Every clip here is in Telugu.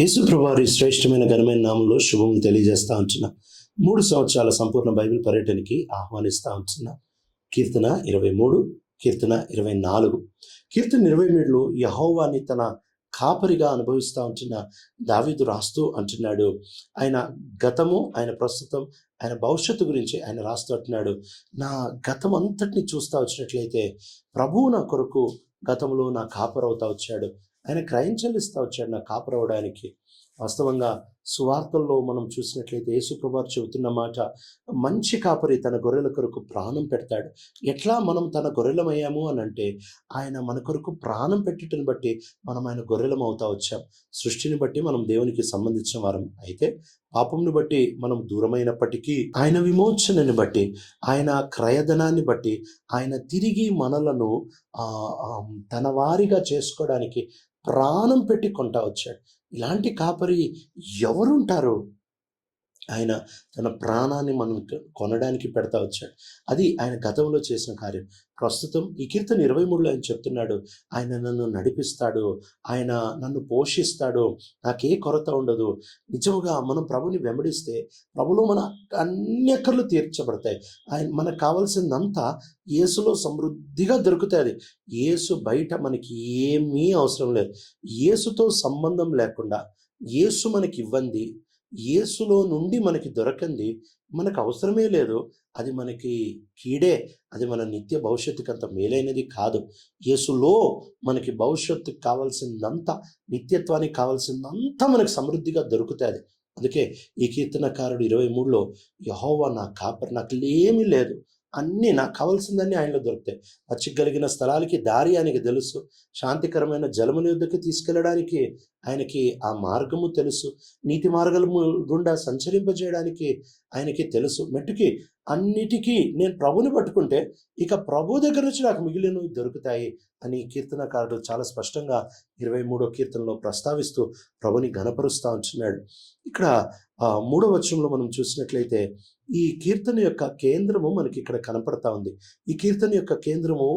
యేసుప్రభారి శ్రేష్టమైన ఘనమైన నామంలో శుభం తెలియజేస్తా ఉంటున్నా. మూడు సంవత్సరాల సంపూర్ణ బైబిల్ పర్యటనకి ఆహ్వానిస్తా ఉంటున్నా. కీర్తన ఇరవై మూడు కీర్తన ఇరవై నాలుగు. కీర్తన ఇరవై మూడులో యహోవాని తన కాపరిగా అనుభవిస్తూ ఉంటున్న దావీదు రాస్తూ అంటున్నాడు. ఆయన గతము ఆయన ప్రస్తుతం ఆయన భవిష్యత్తు గురించి ఆయన రాస్తూ అంటున్నాడు. నా గతం అంతటిని చూస్తూ వచ్చినట్లయితే ప్రభువు నా కొరకు గతంలో నా కాపరవుతా వచ్చాడు. ఆయన క్రయం చెల్లిస్తూ వచ్చాడు నా కాపరవడానికి. వాస్తవంగా సువార్తల్లో మనం చూసినట్లయితే యేసుప్రభారు చెబుతున్న మాట మంచి కాపరి తన గొర్రెల కొరకు ప్రాణం పెడతాడు. ఎట్లా మనం తన గొర్రెలమయ్యాము? అని అంటే ఆయన మన కొరకు ప్రాణం పెట్టటం బట్టి మనం ఆయన గొర్రెలం అవుతా వచ్చాం. సృష్టిని బట్టి మనం దేవునికి సంబంధించిన వారం. అయితే పాపంను బట్టి మనం దూరమైనప్పటికీ ఆయన విమోచనని బట్టి ఆయన క్రయధనాన్ని బట్టి ఆయన తిరిగి మనలను తన వారిగా చేసుకోవడానికి ప్రాణం పెట్టి కొంటా వచ్చాడు. ఇలాంటి కాపరి ఎవరుంటారు? ఆయన తన ప్రాణాన్ని మనం కొనడానికి పెడతా వచ్చాడు. అది ఆయన గతంలో చేసిన కార్యం. ప్రస్తుతం ఈ కీర్తన ఇరవై మూడులో ఆయన చెప్తున్నాడు ఆయన నన్ను నడిపిస్తాడు ఆయన నన్ను పోషిస్తాడు నాకే కొరత ఉండదు. నిజంగా మనం ప్రభుని వెంబడిస్తే ప్రభులో మన అన్ని అక్కర్లు తీర్చబడతాయి. ఆయన మనకు కావాల్సిందంతా యేసులో సమృద్ధిగా దొరుకుతుంది యేసు బయట మనకి ఏమీ అవసరం లేదు. యేసుతో సంబంధం లేకుండా యేసు మనకి ఇవ్వండి యేసులో నుండి మనకి దొరకంది మనకు అవసరమే లేదు. అది మనకి కీడే అది మన నిత్య భవిష్యత్తుకి అంత మేలైనది కాదు. యేసులో మనకి భవిష్యత్తుకు కావాల్సిందంతా నిత్యత్వానికి కావాల్సిందంతా మనకు సమృద్ధిగా దొరుకుతుంది అందుకే ఈ కీర్తనకారుడు ఇరవై మూడులో యహోవా నా కాపరి నాకు ఏమీ లేదు. అన్నీ నాకు కావాల్సిందన్నీ ఆయనలో దొరుకుతాయి. పచ్చిగలిగిన స్థలాలకి దారి ఆయనకి తెలుసు. శాంతికరమైన జలముని యుద్ధకి తీసుకెళ్ళడానికి ఆయనకి ఆ మార్గము తెలుసు. నీతి మార్గము గుండా సంచరింపజేయడానికి ఆయనకి తెలుసు. మెట్టుకి అన్నిటికీ నేను ప్రభుని పట్టుకుంటే ఇక ప్రభు దగ్గర నుంచి నాకు మిగిలినవి దొరుకుతాయి అని కీర్తనకారుడు చాలా స్పష్టంగా ఇరవై మూడో కీర్తనలో ప్రస్తావిస్తూ ప్రభుని ఘనపరుస్తూ ఉంటున్నాడు. ఇక్కడ మూడో వచనంలో మనం చూసినట్లయితే ఈ కీర్తన యొక్క కేంద్రము మనకి ఇక్కడ కనపడతా ఉంది. ఈ కీర్తన యొక్క కేంద్రము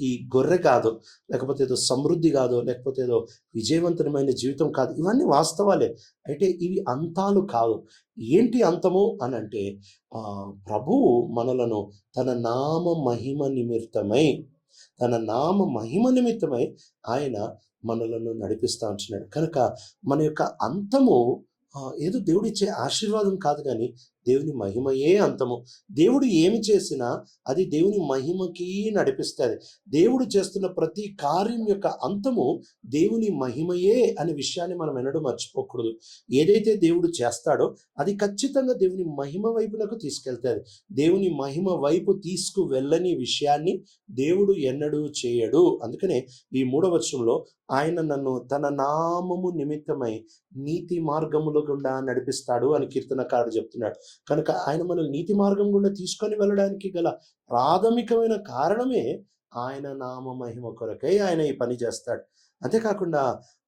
ఈ గొర్రె కాదు లేకపోతే ఏదో సమృద్ధి కాదు లేకపోతే ఏదో విజయవంతమైన జీవితం కాదు. ఇవన్నీ వాస్తవాలే. అయితే ఇవి అంతాలు కాదు ఏంటి అంతము అని అంటే ప్రభువు మనలను తన నామ మహిమ నిమిత్తమై తన నామ మహిమ నిమిత్తమై ఆయన మనలను నడిపిస్తా ఉంటున్నాడు కనుక మన యొక్క అంతము ఏదో దేవుడిచ్చే ఆశీర్వాదం కాదు కానీ దేవుని మహిమయే అంతము. దేవుడు ఏమి చేసినా అది దేవుని మహిమకి నడిపిస్తుంది. దేవుడు చేస్తున్న ప్రతి కార్యం యొక్క అంతము దేవుని మహిమయే అనే విషయాన్ని మనం ఎన్నడూ మర్చిపోకూడదు. ఏదైతే దేవుడు చేస్తాడో అది ఖచ్చితంగా దేవుని మహిమ వైపునకు తీసుకెళ్తుంది. దేవుని మహిమ వైపు తీసుకు వెళ్ళని విషయాన్ని దేవుడు ఎన్నడూ చేయడు. అందుకనే ఈ మూడవ వచనంలో ఆయన నన్ను తన నామము నిమిత్తమై నీతి మార్గముల గుండా నడిపిస్తాడు అని కీర్తనకారుడు చెప్తున్నాడు. కనుక ఆయన మనల్ని నీతి మార్గం గుండా తీసుకొని వెళ్ళడానికి గల ప్రాథమికమైన కారణమే ఆయన నామ మహిమ కొరకై ఆయన ఈ పని చేస్తాడు. అంతేకాకుండా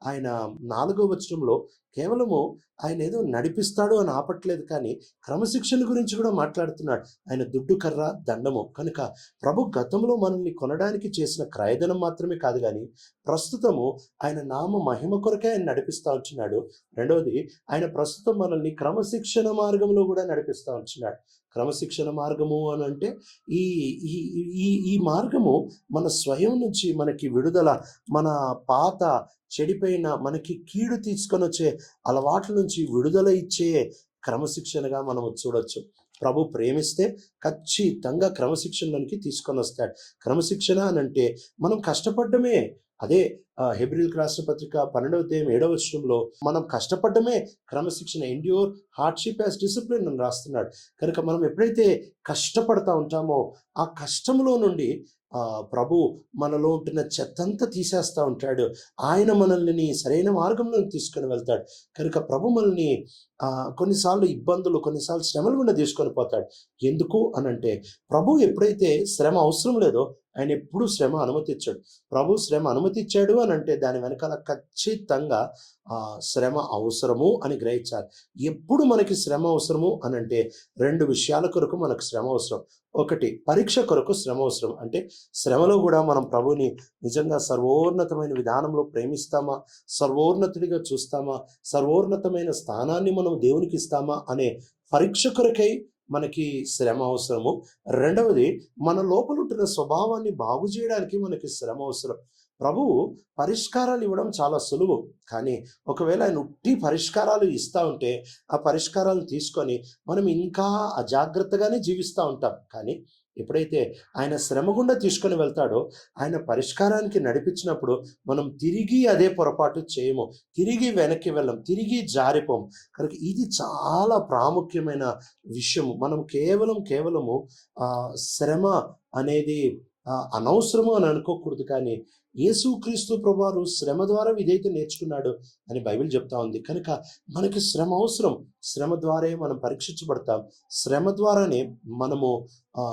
ఆయన నాలుగో వచనంలో కేవలము ఆయన ఏదో నడిపిస్తాడు అని ఆపట్లేదు కానీ క్రమశిక్షణ గురించి కూడా మాట్లాడుతున్నాడు. ఆయన దుడ్డు కర్ర దండము. కనుక ప్రభు గతంలో మనల్ని కొనడానికి చేసిన క్రయధనం మాత్రమే కాదు కానీ ప్రస్తుతము ఆయన నామ మహిమ కొరకే ఆయన నడిపిస్తూ ఉంటున్నాడు రెండవది ఆయన ప్రస్తుతం మనల్ని క్రమశిక్షణ మార్గంలో కూడా నడిపిస్తూ ఉంటున్నాడు క్రమశిక్షణ మార్గము అని అంటే ఈ ఈ ఈ ఈ మార్గము మన స్వయం నుంచి మనకి విడుదల మన పాత చెడిపోయిన మనకి కీడు తీసుకొని వచ్చే అలవాట్ల నుంచి విడుదల ఇచ్చే క్రమశిక్షణగా మనం చూడొచ్చు. ప్రభు ప్రేమిస్తే ఖచ్చితంగా క్రమశిక్షణలోనికి తీసుకొని వస్తాడు. క్రమశిక్షణ అని అంటే మనం కష్టపడ్డమే అదే హెబ్రిల్ రాష్ట్ర పత్రిక పన్నెండవ అధ్యాయం ఏడవ వచనంలో మనం కష్టపడమే క్రమశిక్షణ ఎండ్యూర్ హార్డ్షిప్ యాజ్ డిసిప్లిన్ అని రాస్తున్నాడు. కనుక మనం ఎప్పుడైతే కష్టపడతా ఉంటామో ఆ కష్టంలో నుండి ప్రభు మనలో ఉంటున్న చెత్తంతా తీసేస్తూ ఉంటాడు. ఆయన మనల్ని సరైన మార్గంలో తీసుకొని వెళ్తాడు. కనుక ప్రభు మనల్ని కొన్నిసార్లు ఇబ్బందులు కొన్నిసార్లు శ్రమలు కూడా తీసుకొని పోతాడు. ఎందుకు అనంటే ప్రభు ఎప్పుడైతే శ్రమ అవసరం లేదో ఆయన ఎప్పుడు శ్రమ అనుమతించాడు. ప్రభు శ్రమ అనుమతిచ్చాడు అని అంటే దాని వెనకాల ఖచ్చితంగా ఆ, శ్రమ అవసరము అని గ్రహించాలి. ఎప్పుడు మనకి శ్రమ అవసరము అని అంటే రెండు విషయాల కొరకు మనకు శ్రమ అవసరం. ఒకటి పరీక్ష కొరకు శ్రమ అవసరం. అంటే శ్రమలో కూడా మనం ప్రభుని నిజంగా సర్వోన్నతమైన విధానంలో ప్రేమిస్తామా? సర్వోన్నతుడిగా చూస్తామా? సర్వోన్నతమైన స్థానాన్ని మనం దేవునికి ఇస్తామా? అనే పరీక్ష కొరకై మనకి శ్రమ అవసరము. రెండవది మన లోపల ఉంటున్న స్వభావాన్ని బాగు చేయడానికి మనకి శ్రమ అవసరం. ప్రభువు పరిష్కారాలు ఇవ్వడం చాలా సులువు. కానీ ఒకవేళ ఆయన ఉట్టి పరిష్కారాలు ఇస్తూ ఉంటే ఆ పరిష్కారాలు తీసుకొని మనం ఇంకా అజాగ్రత్తగానే జీవిస్తూ ఉంటాం. కానీ ఎప్పుడైతే ఆయన శ్రమ గుండా తీసుకొని వెళ్తాడో ఆయన పరిష్కారానికి నడిపించినప్పుడు మనం తిరిగి అదే పొరపాటు చేయము. తిరిగి వెనక్కి వెళ్ళం తిరిగి జారిపోం కనుక ఇది చాలా ప్రాముఖ్యమైన విషయము. మనం కేవలం కేవలము శ్రమ అనేది అనవసరము అని అనుకోకూడదు కానీ యేసుక్రీస్తు ప్రభువారు శ్రమ ద్వారా ఇదైతే నేర్చుకున్నాడు అని బైబిల్ చెప్తా ఉంది. కనుక మనకి శ్రమ అవసరం. శ్రమ ద్వారే మనం పరీక్షించబడతాం. శ్రమ ద్వారానే మనము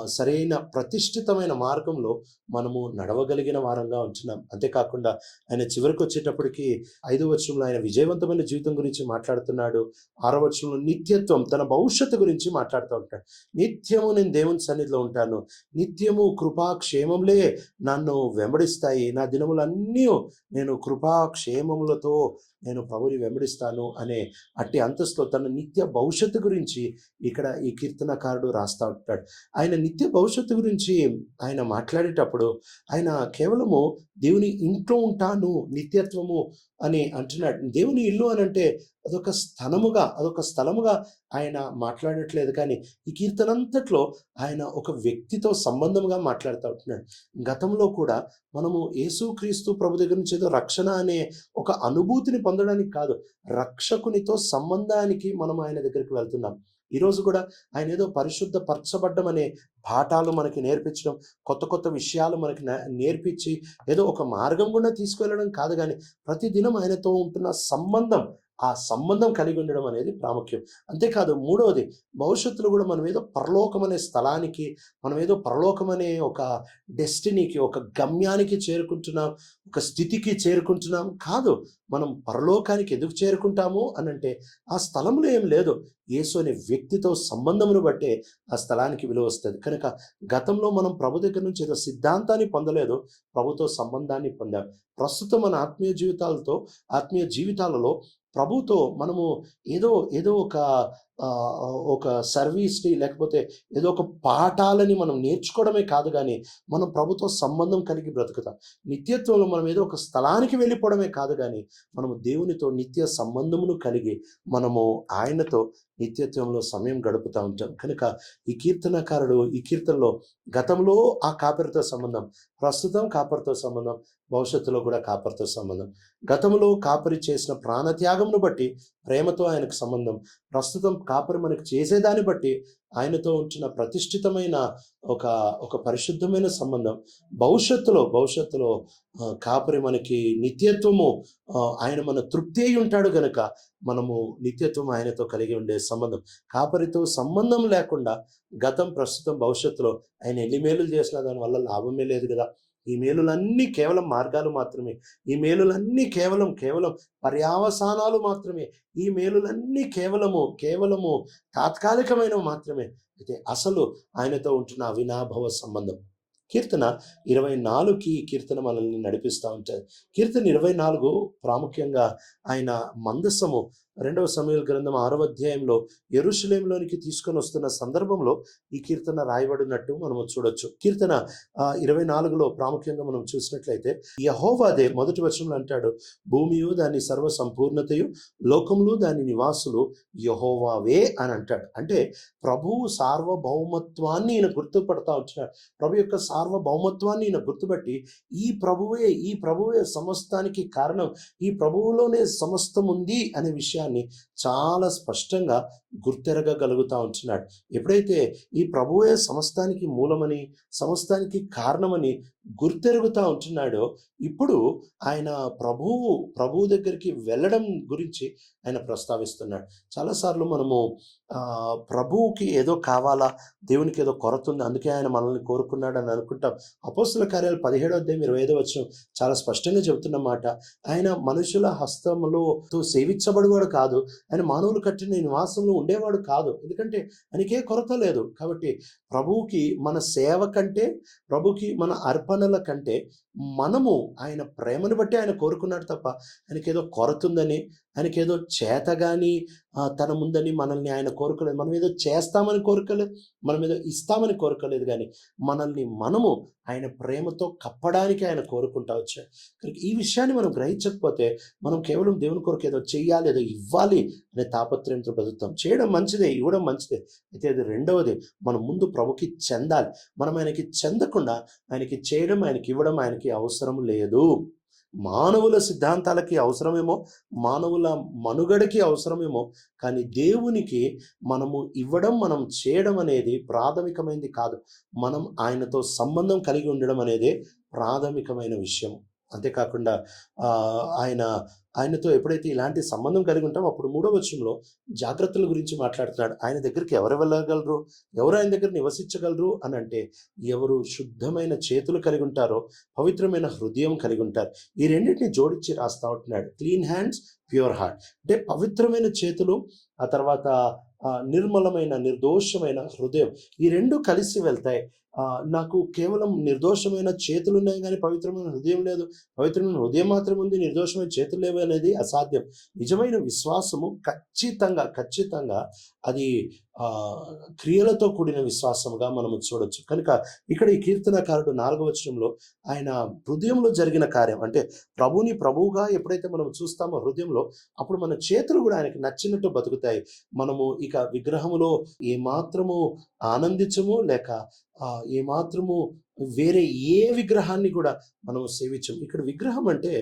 సరైన ప్రతిష్ఠితమైన మార్గంలో మనము నడవగలిగిన వారంగా ఉంటున్నాం. అంతేకాకుండా ఆయన చివరికి వచ్చేటప్పటికి ఐదో వచనంలో ఆయన విజయవంతమైన జీవితం గురించి మాట్లాడుతున్నాడు. ఆరో వచనంలో నిత్యత్వం తన భవిష్యత్తు గురించి మాట్లాడుతూ ఉంటాడు. నిత్యము నేను దేవుని సన్నిధిలో ఉంటాను. నిత్యము కృపాక్షేమంలే నన్ను వెంబడిస్తాయి. నా దినములన్నీ నేను కృపాక్షేమములతో నేను పౌరి వెంబడిస్తాను అనే అట్టి అంతస్తులో తన నిత్య భవిష్యత్తు గురించి ఇక్కడ ఈ కీర్తనకారుడు రాస్తా ఉంటాడు. ఆయన నిత్య భవిష్యత్తు గురించి ఆయన మాట్లాడేటప్పుడు ఆయన కేవలము దేవుని ఇంట్లో ఉంటాను నిత్యత్వము అని అంటున్నాడు. దేవుని ఇల్లు అని అంటే అదొక స్థలముగా అదొక స్థలముగా ఆయన మాట్లాడట్లేదు. కానీ ఈ కీర్తనంతట్లో ఆయన ఒక వ్యక్తితో సంబంధంగా మాట్లాడుతూ ఉంటున్నాడు. గతంలో కూడా మనము యేసుక్రీస్తు ప్రభు దగ్గర నుంచి ఏదో రక్షణ అనే ఒక అనుభూతిని పొందడానికి కాదు రక్షకునితో సంబంధానికి మనం ఆయన దగ్గరికి వెళ్తున్నాం. ఈరోజు కూడా ఆయన ఏదో పరిశుద్ధ పరచబడ్డం అనే పాఠాలు మనకి నేర్పించడం కొత్త కొత్త విషయాలు మనకి నే- నేర్పించి ఏదో ఒక మార్గం గుండా తీసుకువెళ్ళడం కాదు. కానీ ప్రతిదినం ఆయనతో ఉంటున్న సంబంధం ఆ సంబంధం కలిగి ఉండడం అనేది ప్రాముఖ్యం. అంతేకాదు మూడవది భవిష్యత్తులో కూడా మనం ఏదో పరలోకం అనే స్థలానికి మనం ఏదో పరలోకం అనే ఒక డెస్టినీకి ఒక గమ్యానికి చేరుకుంటున్నాం ఒక స్థితికి చేరుకుంటున్నాం. కాదు మనం పరలోకానికి ఎందుకు చేరుకుంటాము అని అంటే ఆ స్థలంలో ఏం లేదు. యేసు అనే వ్యక్తితో సంబంధమును బట్టే ఆ స్థలానికి విలువ వస్తుంది. కనుక గతంలో మనం ప్రభు దగ్గర నుంచి ఏదో సిద్ధాంతాన్ని పొందలేదు. ప్రభుతో సంబంధాన్ని పొందాం. ప్రస్తుతం మన ఆత్మీయ జీవితాలతో ఆత్మీయ జీవితాలలో ప్రభుతో మనము ఏదో ఏదో ఒక ఒక సర్వీస్ని లేకపోతే ఏదో ఒక పాఠాలని మనం నేర్చుకోవడమే కాదు కానీ మనం ప్రభుత్వ సంబంధం కలిగి బ్రతుకుతాం. నిత్యత్వంలో మనం ఏదో ఒక స్థలానికి వెళ్ళిపోవడమే కాదు కానీ మనము దేవునితో నిత్య సంబంధమును కలిగి మనము ఆయనతో నిత్యత్వంలో సమయం గడుపుతూ ఉంటాం. కనుక ఈ కీర్తనకారుడు ఈ కీర్తనలో గతంలో ఆ కాపరితో సంబంధం ప్రస్తుతం కాపరితో సంబంధం భవిష్యత్తులో కూడా కాపరితో సంబంధం. గతంలో కాపరి చేసిన ప్రాణత్యాగంను బట్టి ప్రేమతో ఆయనకు సంబంధం ప్రస్తుతం కాపరి మనకు చేసేదాన్ని బట్టి ఆయనతో ఉంచిన ప్రతిష్ఠితమైన ఒక ఒక పరిశుద్ధమైన సంబంధం. భవిష్యత్తులో భవిష్యత్తులో కాపరి మనకి నిత్యత్వము ఆయన మన తృప్తి అయి ఉంటాడు గనక మనము నిత్యత్వం ఆయనతో కలిగి ఉండే సంబంధం. కాపరితో సంబంధం లేకుండా గతం ప్రస్తుతం భవిష్యత్తులో ఆయన ఎన్ని మేలులు చేసినా దాని వల్ల లాభమే లేదు కదా. ఈ మేలులన్నీ కేవలం మార్గాలు మాత్రమే. ఈ మేలులన్నీ కేవలం కేవలం పర్యావసానాలు మాత్రమే. ఈ మేలులన్నీ కేవలము కేవలము తాత్కాలికమైనవి మాత్రమే. అయితే అసలు ఆయనతో ఉంటున్న అవినాభవ సంబంధం కీర్తన ఇరవై నాలుగుకి కీర్తన మనల్ని నడిపిస్తూ ఉంటుంది. కీర్తన ఇరవై నాలుగు ప్రాముఖ్యంగా ఆయన మందసము రెండవ సమయ గ్రంథం ఆరవ అధ్యాయంలో ఎరుషులేంలోనికి తీసుకొని వస్తున్న సందర్భంలో ఈ కీర్తన రాయబడినట్టు మనము చూడొచ్చు. కీర్తన ఇరవై నాలుగులో ప్రాముఖ్యంగా మనం చూసినట్లయితే యహోవాదే మొదటి వచనంలో అంటాడు భూమియు దాని సర్వ సంపూర్ణతయు లోకములు దాని నివాసులు యహోవావే అని అంటాడు. అంటే ప్రభువు సార్వభౌమత్వాన్ని ఈయన గుర్తుపడతా వచ్చినాడు ప్రభు యొక్క సార్వభౌమత్వాన్ని ఈయన గుర్తుపట్టి ఈ ప్రభువే ఈ ప్రభువే సమస్తానికి కారణం ఈ ప్రభువులోనే సమస్తం ఉంది అనే విషయాన్ని విషయాన్ని చాలా స్పష్టంగా గుర్తెరగగలుగుతా ఉంటున్నాడు. ఎప్పుడైతే ఈ ప్రభువే సమస్తానికి మూలమని సమస్తానికి కారణమని గుర్తెరుగుతా ఉంటున్నాడో ఇప్పుడు ఆయన ప్రభువు ప్రభువు దగ్గరికి వెళ్ళడం గురించి ఆయన ప్రస్తావిస్తున్నాడు. చాలాసార్లు మనము ప్రభువుకి ఏదో కావాలా దేవునికి ఏదో కొరత ఉంది అందుకే ఆయన మనల్ని కోరుకున్నాడు అని అనుకుంటాం. అపోస్తుల కార్యాలు పదిహేడో అధ్యాయం ఇరవై ఐదో వచ్చిన చాలా స్పష్టంగా చెబుతున్న మాట ఆయన మనుషుల హస్తములో సేవించబడివాడు కాదు. ఆయన మానవులు కట్టిన నివాసంలో ఉండేవాడు కాదు. ఎందుకంటే ఆయనకే కొరత లేదు. కాబట్టి ప్రభువుకి మన సేవ కంటే ప్రభుకి మన అర్పణల కంటే మనము ఆయన ప్రేమను బట్టి ఆయన కోరుకున్నాడు తప్ప ఆయనకేదో కొరత ఆయనకి ఏదో చేత కానీ తన ముందని మనల్ని ఆయన కోరుకోలేదు. మనం ఏదో చేస్తామని కోరుకోలేదు. మనం ఏదో ఇస్తామని కోరుకోలేదు కానీ మనల్ని మనము ఆయన ప్రేమతో కప్పడానికి ఆయన కోరుకుంటా వచ్చాడు. కనుక ఈ విషయాన్ని మనం గ్రహించకపోతే మనం కేవలం దేవుని కొరకు ఏదో చెయ్యాలి ఏదో ఇవ్వాలి అనే తాపత్రయంతో బ్రతుకుతాం. చేయడం మంచిదే ఇవ్వడం మంచిదే. అయితే అది రెండవది మనం ముందు ప్రభుకి చెందాలి. మనం ఆయనకి చెందకుండా ఆయనకి చేయడం ఆయనకి ఇవ్వడం ఆయనకి అవసరం లేదు. మానవుల సిద్ధాంతాలకి అవసరమేమో మానవుల మనుగడకి అవసరమేమో కానీ దేవునికి మనము ఇవ్వడం మనం చేయడం అనేది ప్రాథమికమైనది కాదు. మనం ఆయనతో సంబంధం కలిగి ఉండడం అనేది ప్రాథమికమైన విషయం అంతేకాకుండా ఆయన ఆయనతో ఎప్పుడైతే ఇలాంటి సంబంధం కలిగి ఉంటామో అప్పుడు మూడో వచనంలో జాగ్రత్తల గురించి మాట్లాడుతున్నాడు. ఆయన దగ్గరికి ఎవరు వెళ్ళగలరు? ఎవరు ఆయన దగ్గర నివసించగలరు? అని అంటే ఎవరు శుద్ధమైన చేతులు కలిగి ఉంటారో పవిత్రమైన హృదయం కలిగి ఉంటారు. ఈ రెండింటిని జోడించి రాస్తా ఉంటున్నాడు. Clean hands pure heart. అంటే పవిత్రమైన చేతులు ఆ తర్వాత నిర్మలమైన నిర్దోషమైన హృదయం. ఈ రెండు కలిసి వెళ్తాయి. నాకు కేవలం నిర్దోషమైన చేతులు ఉన్నాయి కానీ పవిత్రమైన హృదయం లేదు. పవిత్రమైన హృదయం మాత్రం ఉంది నిర్దోషమైన చేతులు లేవు అనేది అసాధ్యం. నిజమైన విశ్వాసము ఖచ్చితంగా ఖచ్చితంగా అది క్రియలతో కూడిన విశ్వాసముగా మనము చూడొచ్చు. కనుక ఇక్కడ ఈ కీర్తనకారుడు నాలుగవ వచనంలో ఆయన హృదయంలో జరిగిన కార్యం అంటే ప్రభుని ప్రభువుగా ఎప్పుడైతే మనం చూస్తామో హృదయంలో అప్పుడు మన చేతులు కూడా ఆయనకి నచ్చినట్టు బతుకుతాయి. మనము ఇక విగ్రహములో ఏమాత్రము ఆనందించము లేక ఏమాత్రము వేరే ఏ విగ్రహాన్ని కూడా మనం సేవించము. ఇక్కడ విగ్రహం అంటే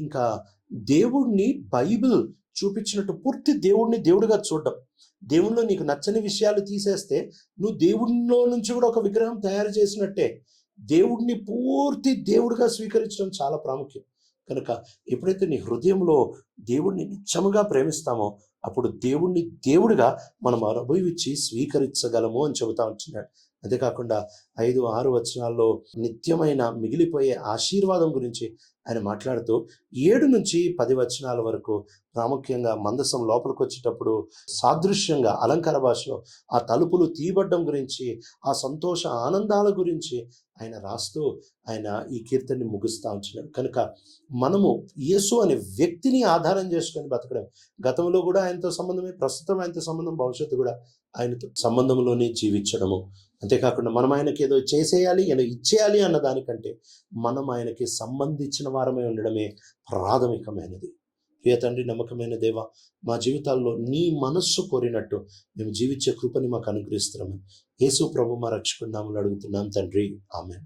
ఇంకా దేవుణ్ణి బైబిల్ చూపించినట్టు పూర్తి దేవుణ్ణి దేవుడిగా చూడడం. దేవుణ్ణిలో నీకు నచ్చని విషయాలు తీసేస్తే నువ్వు దేవుడిలో నుంచి కూడా ఒక విగ్రహం తయారు చేసినట్టే. దేవుడిని పూర్తి దేవుడిగా స్వీకరించడం చాలా ప్రాముఖ్యం. కనుక ఎప్పుడైతే నీ హృదయంలో దేవుడిని నిత్యముగా ప్రేమిస్తామో అప్పుడు దేవుణ్ణి దేవుడిగా మనం అనుభవించి స్వీకరించగలము అని చెబుతా ఉంటున్నాడు. అంతేకాకుండా ఐదు ఆరు వచనాల్లో నిత్యమైన మిగిలిపోయే ఆశీర్వాదం గురించి ఆయన మాట్లాడుతూ ఏడు నుంచి పది వచనాల వరకు ప్రాముఖ్యంగా మందసం లోపలికి వచ్చేటప్పుడు సాదృశ్యంగా అలంకార భాషలో ఆ తలుపులు తీయబడ్డం గురించి ఆ సంతోష ఆనందాల గురించి ఆయన రాస్తూ ఆయన ఈ కీర్తనని ముగిస్తూ ఉంటున్నాడు కనుక మనము యేసు అనే వ్యక్తిని ఆధారం చేసుకొని బతకడం గతంలో కూడా ఆయనతో సంబంధమే ప్రస్తుతం ఆయనతో సంబంధం భవిష్యత్తు కూడా ఆయనతో సంబంధంలోనే జీవించడము. అంతేకాకుండా మనం ఆయనకి ఏదో చేసేయాలి ఏదో ఇచ్చేయాలి అన్న దానికంటే మనం ఆయనకి సంబంధించిన వారమే ఉండడమే ప్రాథమికమైనది. ప్రియ తండ్రి నమ్మకమైన దేవ మా జీవితాల్లో నీ మనస్సు కోరినట్టు మేము జీవించే కృపని మాకు అనుగ్రహిస్తున్నామని యేసు ప్రభు మా రక్షకున్నామని అడుగుతున్నాం తండ్రి. ఆమె